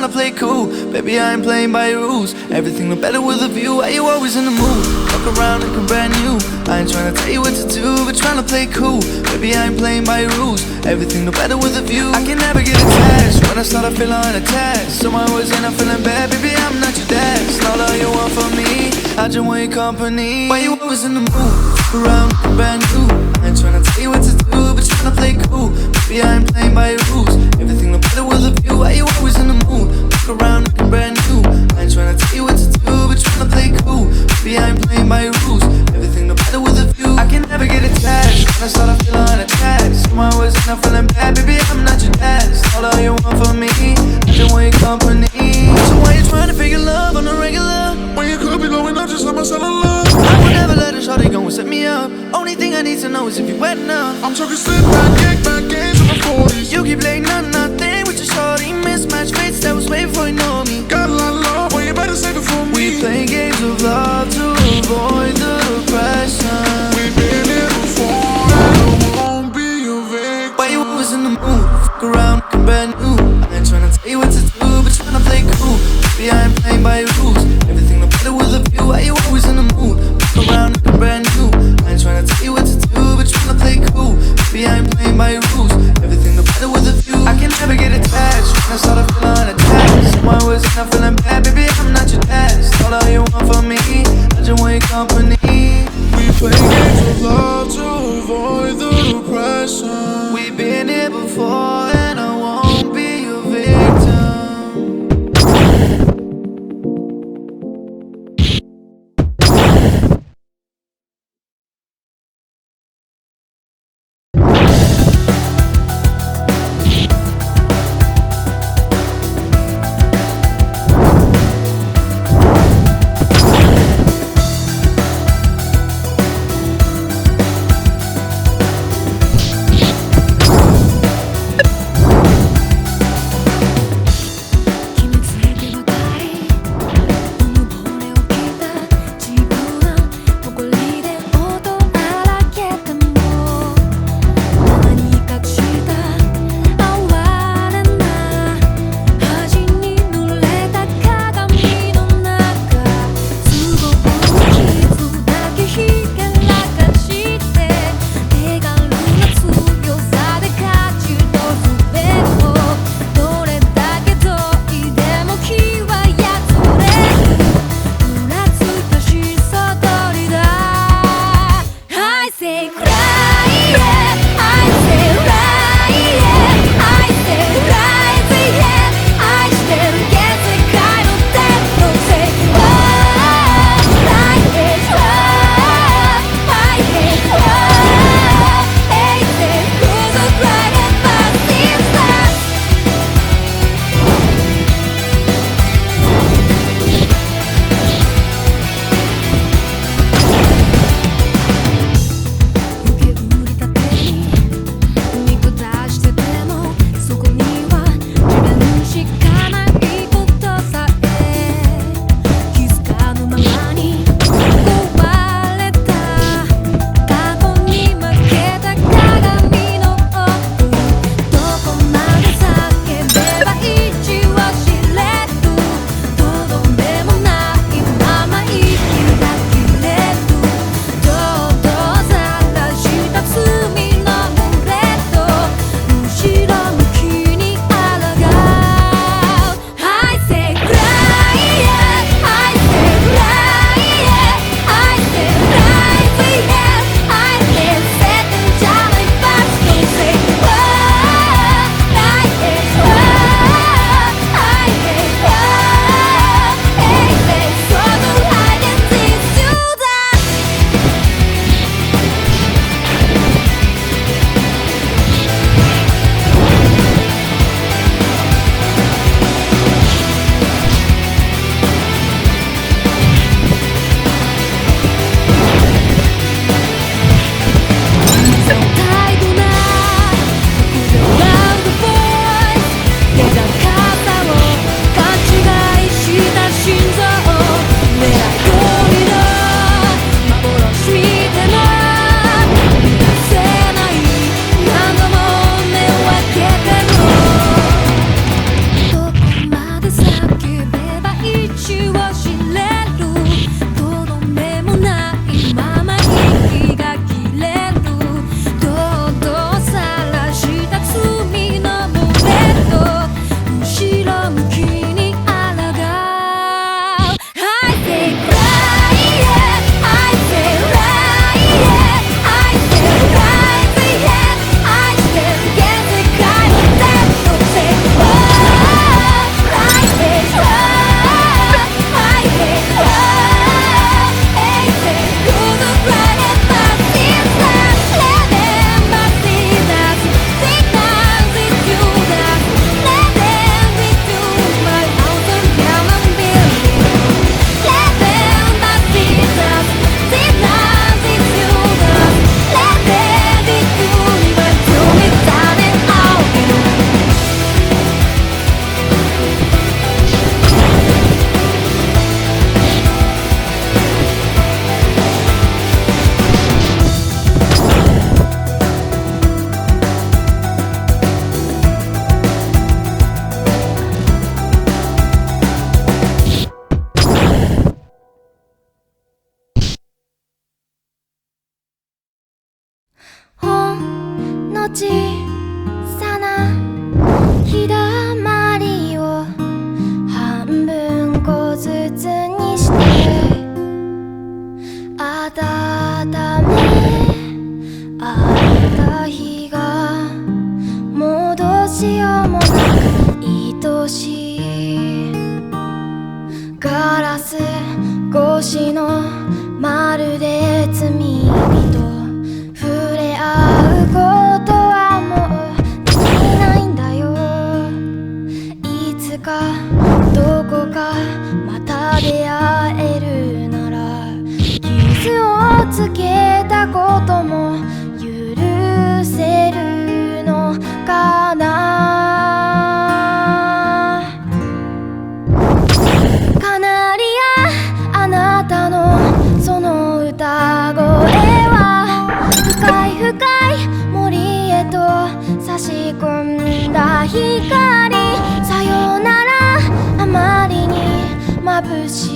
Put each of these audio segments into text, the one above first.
but tryna play cool. Baby, I ain't playing by your rules. Everything look better with a view. Why you always in the mood? Walk around looking brand new. I ain't tryna tell you what to do, but tryna play cool. Baby, I ain't playing by your rules. Everything look better with a view. I can never get attached. When I start, I feel unattached. So I was in, I'm feeling bad. Baby, I'm not your dad. It's not all you want from me. I just want your company. Why you always in the mood? Around brand new. I ain't tryna tell you what to do, but tryna play cool. Baby, I ain't playing by your rules. Everything look better with a view. Why you always in the mood? Around looking brand new. I ain't tryna tell you what to do, but tryna play cool. Baby, I ain't playing by your rules. Everything look better with a view. I can never get attached. When I start, I feel unattached. So I was I'm feeling bad. Baby, I'm not your dad. It's not all you want from me. I just want your company. So why you trying to figure love on the regular? When you could be blowing up, just let myself alone. I will never let a shawty go and set me up. Only thing I need to know is if you wet enough. I'm talking slip back, kick back, games in my 40s. You keep playing on nothing with your shorty. Mismatch fates that was way before you know me. Got a lot of love, well, you better save it for me. We playing games attached. When I start, I feel unattached. So I was not feeling bad, baby. I'm not your dad. All you want from me. I just want your company. Robert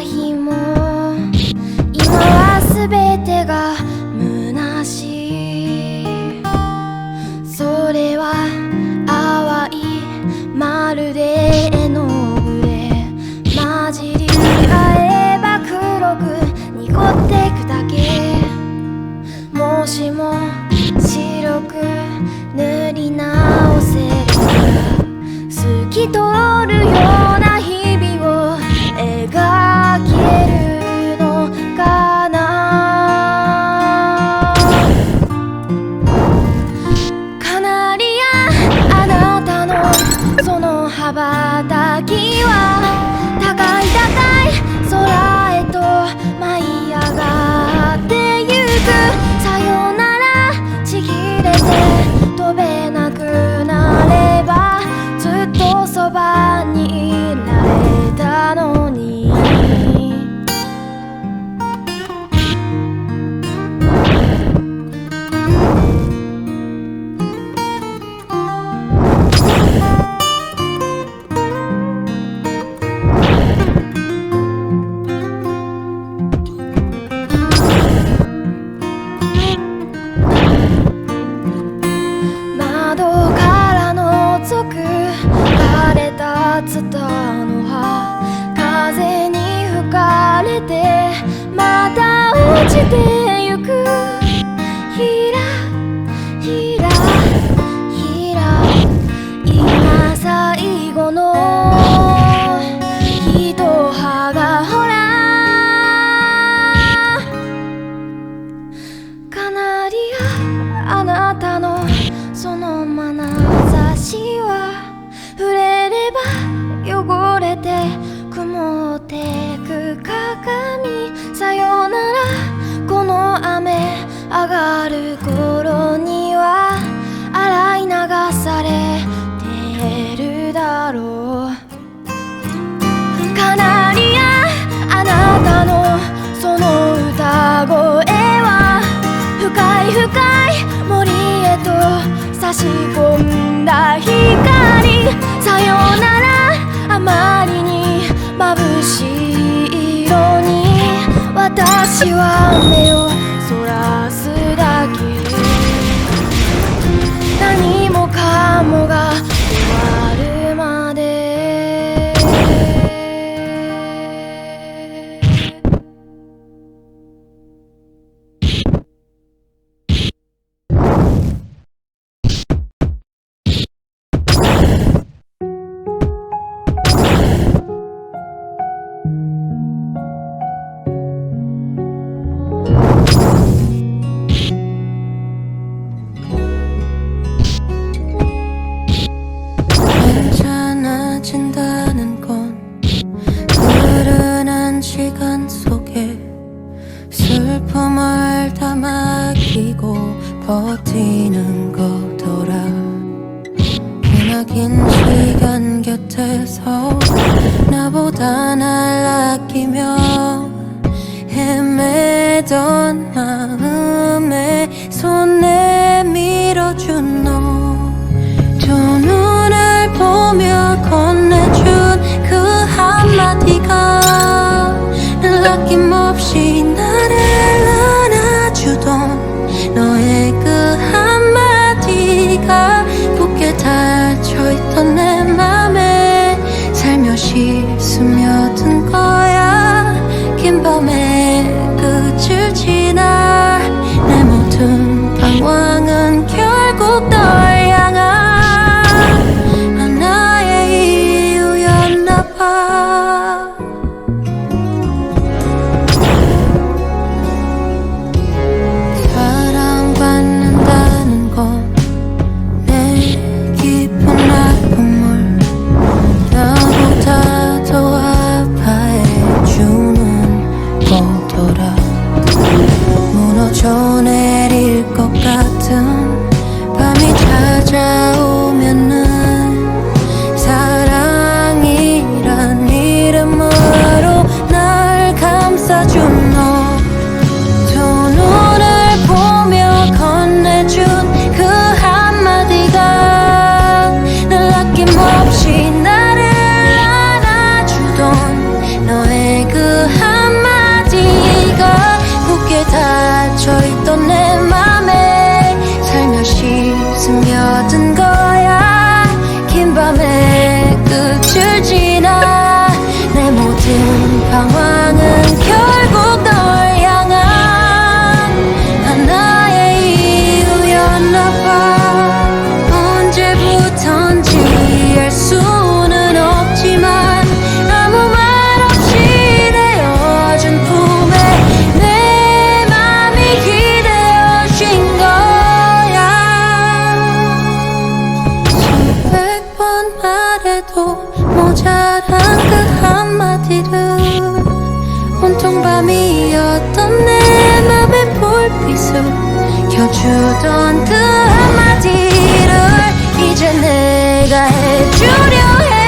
日も今は全てが虚しい。それは淡いまるで絵の具で混じり合えば黒く濁っていくだけ。もしも白く塗り直せる。透き通し込んだ光さよならあまりに眩しい色に私は目をそらすだけ。何もかもが 버텨. починає. 해도 모자란 그 한마디를 온통 밤이었던 내 맘의 불빛을 켜주던 그 한마디를 이제 내가 해주려 해.